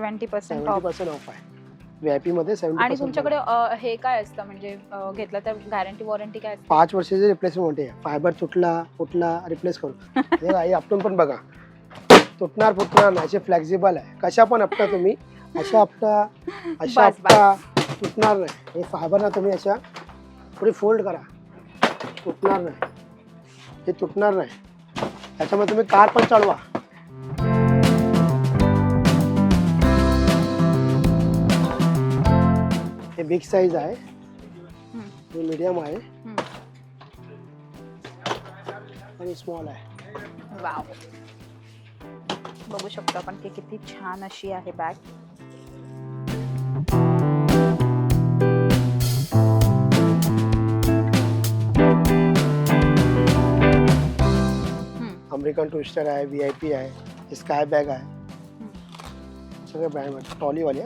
Seventy percent seventy percent off आहे. VIP मध्ये आणि तुमच्याकडे अ, हे काय असतं? म्हणजे अ, घेतलं तर गॅरंटी वॉरंटी काय असते? पाच वर्षाची रिप्लेसमेंट आहे. फायबर तुटला फुटला रिप्लेस करू. हे आई आपटून पण बघा. तुटणार फुटणार नाही. असे फ्लेक्झिबल आहे. कशा पण आपटा तुम्ही अशा आपटा अशा बस, आपटा तुटणार नाही. हे फायबर ना तुम्ही अशा थोडी फोल्ड करा. तुटणार नाही. हे तुटणार नाही. त्याच्यामुळे तुम्ही कार पण चालवा. बिग साईज आहे हे मीडियम आहे. आणि स्मॉल आहे वाव बघू शकतो आपण की किती छान अशी आहे बॅग अमेरिकन टुरिस्टर आहे व्ही आय पी आहे स्काय बॅग आहे सगळे ब्रँड ट्रॉलीवाली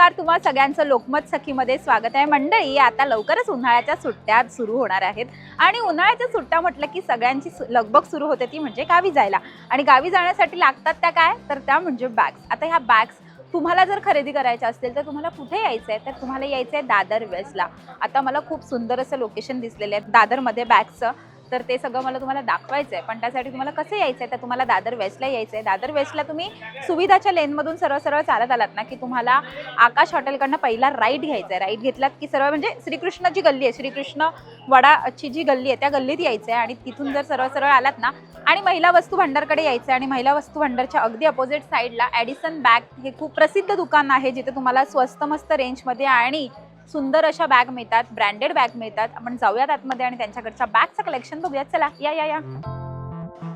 नमस्कार तुम्हा सगळ्यांचं लोकमत सखीमध्ये स्वागत आहे. मंडळी आता लवकरच उन्हाळ्याच्या सुट्ट्या सुरू होणार आहेत. आणि उन्हाळ्याच्या सुट्ट्या म्हटलं की सगळ्यांची सु- लगबग सुरू होते ती म्हणजे गावी जायला. आणि गावी जाण्यासाठी लागतात त्या काय? तर त्या म्हणजे बॅग्स आता ह्या बॅग्स तुम्हाला जर खरेदी करायच्या असतील तर तुम्हाला कुठे यायचं आहे तर तुम्हाला यायचं आहे दादर वेस्टला. आता मला खूप सुंदर असं लोकेशन दिसलेलं आहे दादरमध्ये बॅग्सचं तर ते सगळं मला तुम्हाला दाखवायचं आहे पण त्यासाठी तुम्हाला कसं यायचं आहे तर तुम्हाला दादर वेस्टला यायचं आहे दादर वेस्टला तुम्ही सुविधाच्या लेनमधून सरळ सरळ चालत आलात ना की तुम्हाला आकाश हॉटेलकडनं पहिला राईट घ्यायचा आहे राईट घेतलात की सर्व म्हणजे श्रीकृष्णाची गल्ली आहे. श्रीकृष्ण वडाची जी गल्ली आहे त्या गल्लीत यायचं आहे आणि तिथून जर सरळ सरळ आलात ना आणि महिला वस्तू भांडारकडे यायचं आहे आणि महिला वस्तू भांडारच्या अगदी अपोजिट साईडला ॲडिसन बॅग हे खूप प्रसिद्ध दुकान आहे जिथे तुम्हाला स्वस्त मस्त रेंजमध्ये आणि सुंदर अशा बॅग मिळतात ब्रँडेड बॅग मिळतात. आपण जाऊयात आतमध्ये आणि त्यांच्याकडच्या बॅगचं कलेक्शन बघूयात. चला या या या.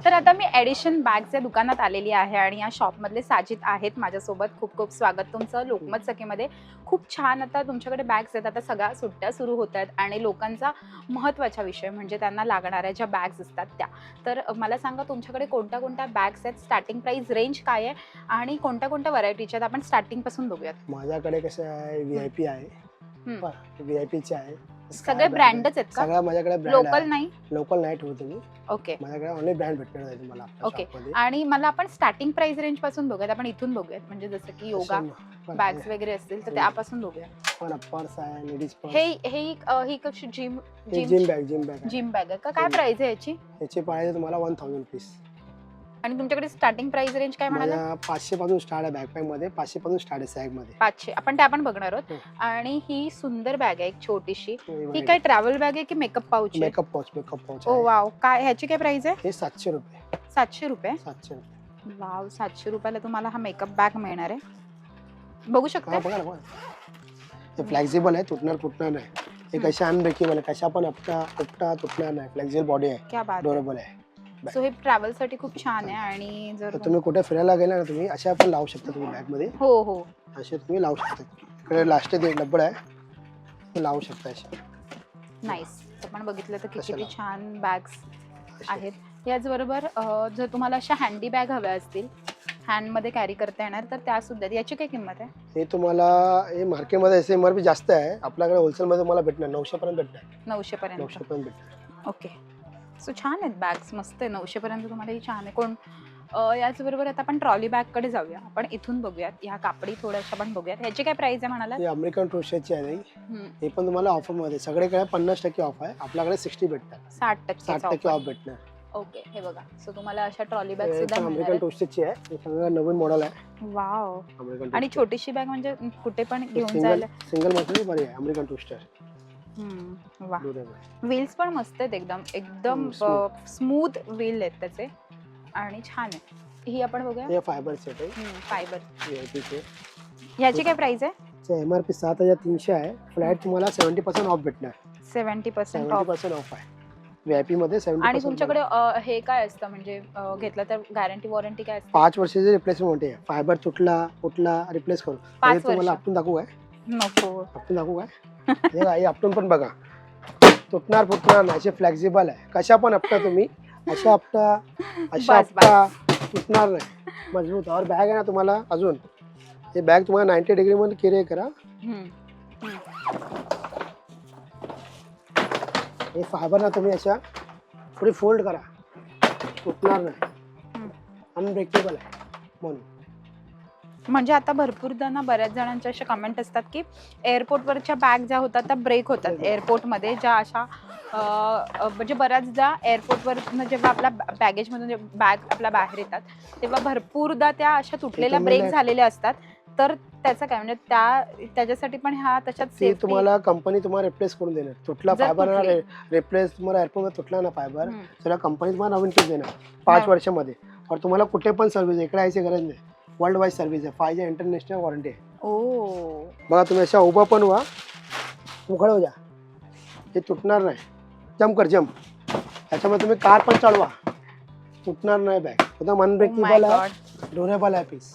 तर आता मी ॲडिशन बॅगच्या दुकानात आलेली आहे आणि या शॉपमधले साजिद आहेत माझ्यासोबत. खूप खूप स्वागत तुमचं. लोकमत सखीमध्ये खूप छान आता तुमच्याकडे बॅग्स आहेत. आता सगळ्या सुट्ट्या सुरू होत आहेत आणि लोकांचा महत्त्वाचा विषय म्हणजे त्यांना लागणाऱ्या ज्या बॅग्स असतात त्या. तर मला सांगा तुमच्याकडे कोणत्या कोणत्या बॅग्स आहेत? स्टार्टिंग प्राईस रेंज काय आहे? आणि कोणत्या कोणत्या व्हरायटीच्या आहेत? आपण स्टार्टिंगपासून बघूयात. माझ्याकडे कसं आहे व्ही आय पी आहे. हम्म. व्ही आय पीचे आहे. सगळे ब्रँडच आहेत का? सगळ्या माझ्याकडे ब्रँड लोकल नाही? लोकल नाही ठेवू तुम्ही ओके माझ्याकडे ऑनली ब्रँड भेटणार आहे तुम्हाला मध्ये. आणि मला आपण स्टार्टिंग प्राइस रेंजपासून बघूयात. आपण इथून बघूयात. म्हणजे जसं की योगा बॅग्स. वगैरे असतील तर. त्यापासून बघूया पण पर्स आहे लेडीज पर्स हे हे ही कशी gym gym bag gym bag gym bag आहे. का काय. प्राइस आहे याची? याची पाहिजे तुम्हाला वन थाउजंड रुपीज आणि तुमच्याकडे स्टार्टिंग प्राइस रेंज काय म्हणाला? पाचशे पासून स्टार्ट आहे बॅकपॅकमध्ये पाचशे पासून स्टार्ट आहे सॅगमध्ये पाचशे. आपण त्या पण बघणार आहोत. हो. आणि ही सुंदर बॅग आहे एक छोटीशी. ही काय ट्रॅव्हल बॅग आहे की मेकअप पाऊच आहे? Makeup pouch makeup pouch oh wow काय ह्याची काय प्राइस आहे? हे सातशे रुपये. सातशे रुपये? सातशे रुपये. वाव सातशे रुपयाला तुम्हाला हा मेकअप बॅग मिळणार आहे. बघू हा शकता? बघा ना बघा हे फ्लेक्झिबल आहे तुटणार फुटणार नाही. हे. कशा अनब्रेकेबल आहे कशा पण आपटा उपटा तुटणार नाही. फ्लेक्झिबल बॉडी आहे. क्या बात ड्युरेबल आहे. सो हे ट्रॅव्हलसाठी खूप छान आहे आणि जर तर तुम्ही कुठे फिरायला गेला ना तुम्ही अशा पण लावू शकता तुम्ही बॅगमध्ये. हो हो. असे तुम्ही लावू शकता. इकडे लास्ट ते डब्बड आहे. ते लावू शकता असे. नाईस आपण बघितलं तर की कशाला? किती छान बॅग्स. आहेत. याचबरोबर अ, जर तुम्हाला अशा हँडी बॅग हव्या असतील हँडमध्ये कॅरी करता येणार तर त्या सुद्धा आहेत. याची काय किंमत आहे? हे तुम्हाला हे मार्केटमध्ये एस एम आर पी जास्त आहे. आपल्याकडे होलसेलमध्ये तुम्हाला भेटणार. नऊशे पर्यंत भेटणार. नऊशे पर्यंत. नऊशे पर्यंत भेटणार. ओके सो छान आहेत बॅग्स मस्त आहे. नऊशे पर्यंत तुम्हाला ही छान आहे. कोण याचबरोबर आता आपण ट्रॉली बॅगकडे जाऊया. आपण इथून बघूयात. ह्या कापडी थोड्याशा पण बघूयात. ह्याची काय प्राइस आहे म्हणाला हे अमेरिकन टोस्टची आहे ही. हे पण तुम्हाला ऑफरमध्ये सगळीकडे पन्नास टक्के ऑफ आहे. आपल्याकडे सिक्स्टी भेटणार साठ साठ टक्के टक्के ऑफ भेटणार. ओके हे बघा. सो तुम्हाला अशा ट्रॉली बॅग सुद्धा अमेरिकन टोस्टची आहे. हे नवीन मॉडेल आहे. वाव आणि छोटीशी बॅग म्हणजे कुठे पण घेऊन जायला सिंगल मशीन बरी आहे. अमेरिकन टोस्टर वा. व्हील्स पण मस्त आहेत एकदम. एकदम. स्मूथ व्हील आहेत त्याचे. आणि छान आहे ही आपण बघूया. फायबर सेट आहे. फायबर ह्याची काय प्राइस आहे? एम आर पी सात हजार तीनशे आहे. फ्लॅट तुम्हाला सेव्हन्टी पर्सेंट ऑफ भेटणार. Seventy percent off percent off आहे. व्ही आय पी मध्ये आणि तुमच्याकडे हे काय असतं? म्हणजे घेतलं तर गॅरंटी वॉरंटी काय असते? पाच वर्षाची रिप्लेसमेंट आहे. फायबर तुटला फुटला रिप्लेस करू. पाच तुम्हाला आपण दाखवू काय? नको. आपण दाखवू काय हे आई आपटून पण बघा. तुटणार फुटणार नाही असे फ्लेक्झिबल आहे. कशा पण आपटा तुम्ही. अशा आपटा अशा बस, बस. आपटा तुटणार नाही. मजबूत. और बॅग आहे ना तुम्हाला अजून. हे बॅग तुम्हाला नाईन्टी डिग्री मध्ये कॅरी करा. हम्म. हे फायबर ना तुम्ही अशा थोडी फोल्ड करा. तुटणार नाही. हम्म. अनब्रेकेबल आहे. म्हणून. म्हणजे आता भरपूरदा ना बऱ्याच जणांच्या अशा कमेंट असतात की एअरपोर्टवरच्या बॅग ज्या होतात त्या ब्रेक होतात. एअरपोर्टमध्ये ज्या अशा म्हणजे बऱ्याचदा एअरपोर्टवर जेव्हा आपल्या बॅगेजमधून बॅग आपल्या बाहेर येतात तेव्हा भरपूरदा त्या अशा तुटलेल्या ब्रेक झालेल्या असतात तर त्याचं काय म्हणजे त्या त्याच्यासाठी पण ह्या तशाच ते safety- तुम्हाला कंपनी तुम्हाला रिप्लेस करून देणार तुटला फायबर. रिप्लेस तुम्हाला एअरपोर्ट तुटला ना फायबर. त्याला कंपनी तुम्हाला नवीन पीस देणार पाच. वर्षामध्ये और तुम्हाला कुठे पण सर्व्हिस इकडे यायची गरज नाही वर्ल्ड वाईड सर्व्हिस आहे. फाय जी इंटरनॅशनल वॉरंटी आहे. ओ. बघा तुम्ही अशा उभं पण व्हा. उघड हो जा. हे तुटणार नाही. जम्प कर जम्प त्याच्यामध्ये तुम्ही कार पण चालवा तुटणार नाही बॅग एकदम Oh my अनब्रेकेबल आहे. ड्युरेबल आहे पीस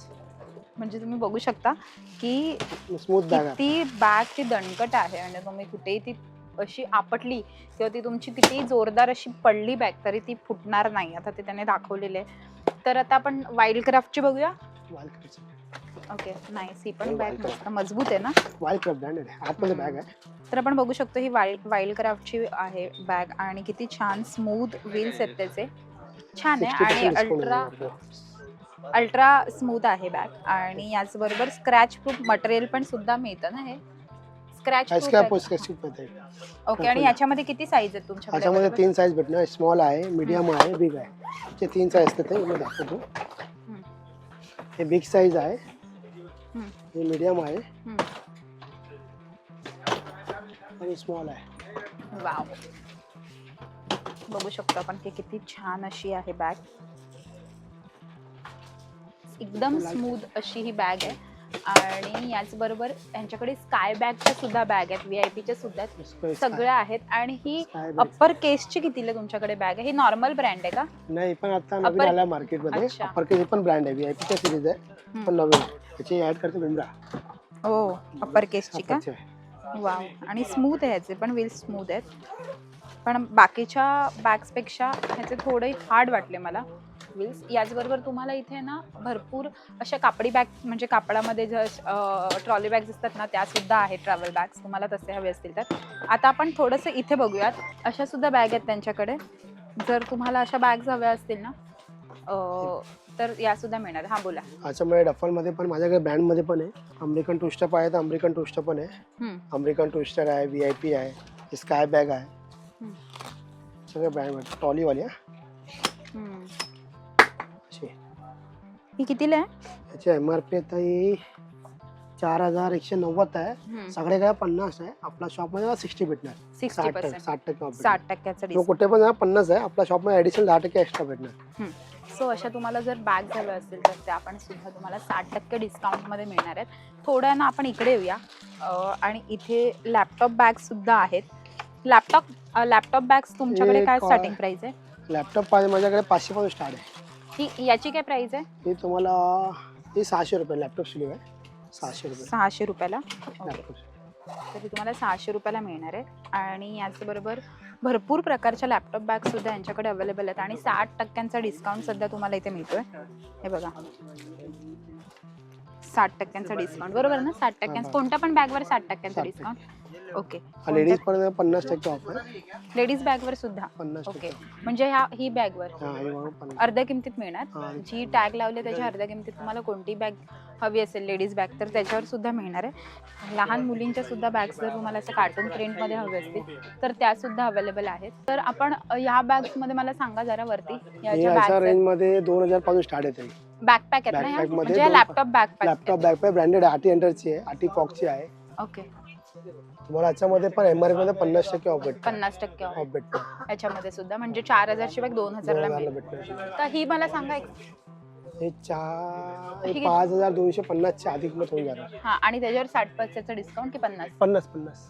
म्हणजे तुम्ही बघू शकता की स्मूथ बॅग आहे. बॅगची दणकट आहे म्हणजे तुम्ही कुठेही ती अशी आपटली किंवा ती तुमची किती जोरदार अशी पडली बॅग तरी ती फुटणार नाही. आता ते त्याने दाखवलेले तर आता आपण वाईल्ड क्राफ्टची बघूया. ओके नाही सी पण हे बॅग मस्त मजबूत आहे ना? वाईल्ड क्लब ब्रँडेड आहे. आतमध्ये बॅग आहे. तर आपण बघू शकतो ही वाईल्ड वाईल्ड क्राफ्टची आहे बॅग आणि किती छान स्मूथ व्हील्स आहेत त्याचे. छान आहे. आणि 60% discount अल्ट्रा. अल्ट्रा स्मूथ आहे बॅग आणि याचबरोबर स्क्रॅच प्रूफ मटेरियल पण सुद्धा मिळतं ना हे? स्क्रॅच. ओके आणि याच्यामध्ये किती साईज आहेत तुमच्याकडे? याच्यामध्ये? तीन साईज भेटणार. स्मॉल आहे मीडियम आहे बिग आहे. ते तीन साईज असतात ते मी दाखवतो. हे बिग साईज आहे. हम्म. हे मीडियम आहे. हम्म. आणि स्मॉल आहे. वाव. बघू शकतो आपण की किती छान अशी आहे बॅग. एकदम स्मूथ अशी ही बॅग आहे. आणि याचबरोबर यांच्याकडे स्काय बॅगच्या सुद्धा बॅग आहेत व्ही आय पीच्या सुद्धा आहेत. सगळ्या आहेत आणि ही. अप्पर केसची कितीला तुमच्याकडे बॅग आहे? ही नॉर्मल ब्रँड आहे का? नाही पण आता नवीन Upper- आला मार्केटमध्ये. अप्पर केस पण ब्रँड आहे व्हीआयपीच्या सिरीज आहे. पण नवीन. त्याची ऍड करतो हो अप्पर केसची का. वाव आणि स्मूथ आहे ह्याचे पण व्हील स्मूथ आहेत. पण बाकीच्या बॅग्सपेक्षा ह्याचे थोडे हार्ड वाटले मला. व्हील्स याचबरोबर तुम्हाला इथे ना भरपूर अशा कापडी बॅग म्हणजे कापडामध्ये जर ट्रॉली बॅग्स असतात ना त्या सुद्धा आहेत ट्रॅव्हल बॅग्स तुम्हाला तसे हवे असतील तर. आता आपण थोडंसं इथे बघूयात. अशा सुद्धा बॅग आहेत त्यांच्याकडे. जर तुम्हाला अशा बॅग्स हव्या असतील ना तर या सुद्धा मिळणार. हा बोला. याच्यामध्ये डफलमध्ये पण माझ्याकडे ब्रँडमध्ये पण आहे. अमेरिकन टूस्टर आहे तर अमेरिकन टूस्टर पण आहे. अमेरिकन टूस्टर आहे व्ही आय पी आहे स्काय बॅग आहे. सगळे ब्रँड ट्रॉलीवाली आहे ही कितीला आहे? याची एम आर पी आता ही चार हजार एकशे नव्वद आहे. हम्म, सगळे काय पन्नास आहे. आपला शॉपमध्ये सिक्स्टी भेटणार. 60% साठ टक्के साठ टक्के off भेटणार. साठ टक्क्याचा तो डिस्काउंट कुठे पण जा पन्नास आहे आपल्या शॉपमध्ये ॲडिशनल दहा टक्के एक्स्ट्रा भेटणार. सो अशा तुम्हाला जर बॅग हव्या असतील तर त्या पण सुद्धा तुम्हाला साठ टक्के डिस्काउंटमध्ये मिळणार आहेत. थोड्या ना आपण इकडे येऊया. अं, आणि इथे लॅपटॉप बॅग सुद्धा आहेत. लॅपटॉप लॅपटॉप बॅग्स तुमच्याकडे हे काय का- स्टार्टिंग प्राइस आहे? लॅपटॉप माझ्याकडे पाचशे पासून स्टार्ट आहे. ही याची काय प्राइस आहे? ही तुम्हाला ही सहाशे रुपये लॅपटॉप स्लीव आहे. सहाशे रुपये. सहाशे रुपयाला? ओके लॅपटॉप तर ती तुम्हाला सहाशे रुपयाला मिळणार आहे. आणि याचबरोबर भरपूर प्रकारच्या लॅपटॉप बॅग सुद्धा यांच्याकडे अवेलेबल आहेत. आणि साठ टक्क्यांचा डिस्काउंट सध्या तुम्हाला इथे मिळतोय. हे बघा. साठ टक्क्यांचा डिस्काउंट बरोबर ना? साठ टक्क्यांचा. हा. कोणत्या पण बॅगवर साठ टक्क्यांचा 60% डिस्काउंट ओके. लेडीज पण पन्नास टक्के ऑफ आहे. लेडीज बॅगवर सुद्धा. पन्नास ओके. टक्के म्हणजे ह्या ही बॅगवर हा हे बघा पन्नास. अर्ध्या किमतीत मिळणार. जी टॅग लावली त्याच्या अर्ध्या किमतीत तुम्हाला कोणती बॅग हवी असेल लेडीज बॅग तर त्याच्यावर सुद्धा मिळणार आहे. लहान मुलींच्या सुद्धा बॅग्स जर तुम्हाला असं कार्टून प्रिंटमध्ये हवे असतील तर त्या सुद्धा अवेलेबल आहेत. तर आपण अ, ह्या बॅग्समध्ये मला सांगा जरा वरती. हे अशा बॅग्स रेंजमध्ये दोन हजारपासून स्टार्ट येते. बॅकपॅक आहेत ना ह्या? Backpack मध्ये म्हणजे दोन- laptop backpack laptop bag branded आटी एंटरची आहे आटी फॉक्सची आहे. ओके. तुम्हाला याच्यामध्ये पण एम आरमध्ये पन्नास टक्के ऑफ भेटणार पन्नास टक्के. ऑफ भेटणार याच्यामध्ये सुद्धा. म्हणजे चार हजारची बॅग दोन मिळेल. भेटणार तर ही मला सांगा एक. हे चार ठीक आहे. पाच हजार दोनशे पन्नासच्या अधिक मत होऊन जाणार? हा आणि त्याच्यावर साठ पर्सेंटचं डिस्काउंट की पन्नास? पन्नास पन्नास.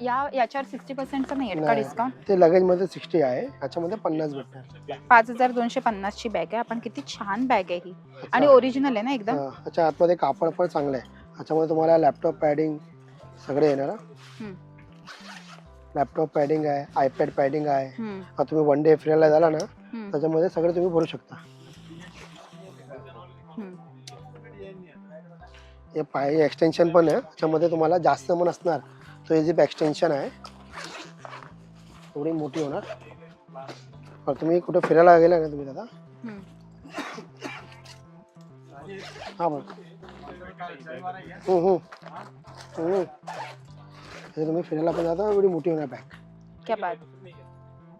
या याच्यावर सिक्स्टी पर्सेंटचं नाही आहे का नाही. डिस्काउंट ते लगेजमध्ये सिक्स्टी आहे. याच्यामध्ये पन्नास भेटणार. पाच हजार दोनशे पन्नासची बॅग आहे. आपण किती छान बॅग आहे ही. आणि. ओरिजिनल आहे ना एकदम? हा, याच्या आतमध्ये कापड पण चांगलं आहे. याच्यामध्ये तुम्हाला लॅपटॉप पॅडिंग सगळे येणार हम्म. लॅपटॉप पॅडिंग आहे आयपॅड पॅडिंग आहे. हम्म, आता तुम्ही वन डे फिरायला झाला ना हम्म, त्याच्यामध्ये सगळे तुम्ही भरू शकता. हम्म. हे पाय एक्सटेन्शन पण आहे त्याच्यामध्ये तुम्हाला जास्त पण असणार. तो हे जे एक्सटेन्शन आहे एवढी मोठी होणार. बरं, तुम्ही कुठे फिरायला गेला ना तुम्ही दादा? हम्म. हा बरं हम्म. हम्म. हे. तुम्ही फिरायला पण जाता एवढी मोठी होणार बॅग क्या बात.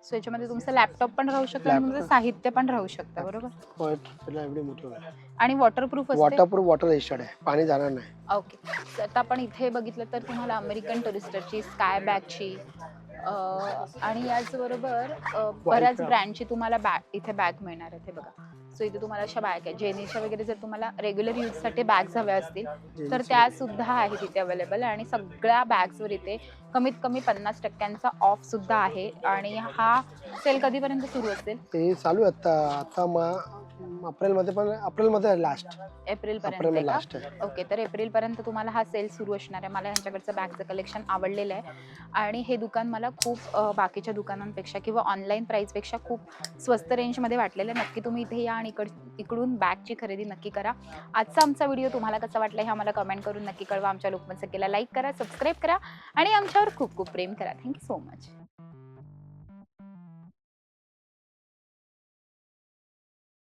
सो याच्यामध्ये तुमचं लॅपटॉप पण राहू शकतं आणि तुमचं. साहित्य पण राहू शकतं बरोबर? फिरायला एवढी मोठी होणार. आणि वॉटरप्रूफ असते? वॉटरप्रूफ वॉटर रेजिस्टर्ड आहे. पाणी जाणार नाही. ओके तर आता आपण इथे बघितलं तर तुम्हाला अमेरिकन टुरिस्टरची स्काय बॅगची आणि याचबरोबर अ, बऱ्याच. ब्रँडची तुम्हाला बॅग इथे बॅग मिळणार आहे ते बघा. सो इथे तुम्हाला अशा बॅग आहेत. जेनीच्या वगैरे जर तुम्हाला रेग्युलर यूजसाठी बॅग्स हव्या असतील तर त्या सुद्धा आहेत इथे अवेलेबल आणि सगळ्या बॅग्सवर इथे कमीत कमी पन्नास टक्क्यांचा ऑफ सुद्धा आहे. आणि हा सेल कधीपर्यंत सुरू असेल? ते चालू आहे आता. आता मा अप्रिलमध्ये पण अप्रिलमध्ये लास्ट एप्रिल पर्यंत? लास्ट आहे. ओके तर एप्रिल पर्यंत तुम्हाला हा सेल सुरू असणार आहे. मला ह्यांच्याकडचं बॅगचं कलेक्शन आवडलेलं आहे. आणि हे दुकान मला खूप अ, बाकीच्या दुकानांपेक्षा किंवा ऑनलाईन प्राईसपेक्षा खूप स्वस्त रेंजमध्ये वाटलेलं आहे. नक्की तुम्ही इथे या आणि इकड इकडून बॅगची खरेदी नक्की करा. आजचा आमचा व्हिडिओ तुम्हाला कसा वाटला हे आम्हाला कमेंट करून नक्की कळवा. आमच्या लोकमत सखीला लाईक करा सबस्क्राईब करा आणि आमच्यावर खूप खूप प्रेम करा. Thank you so much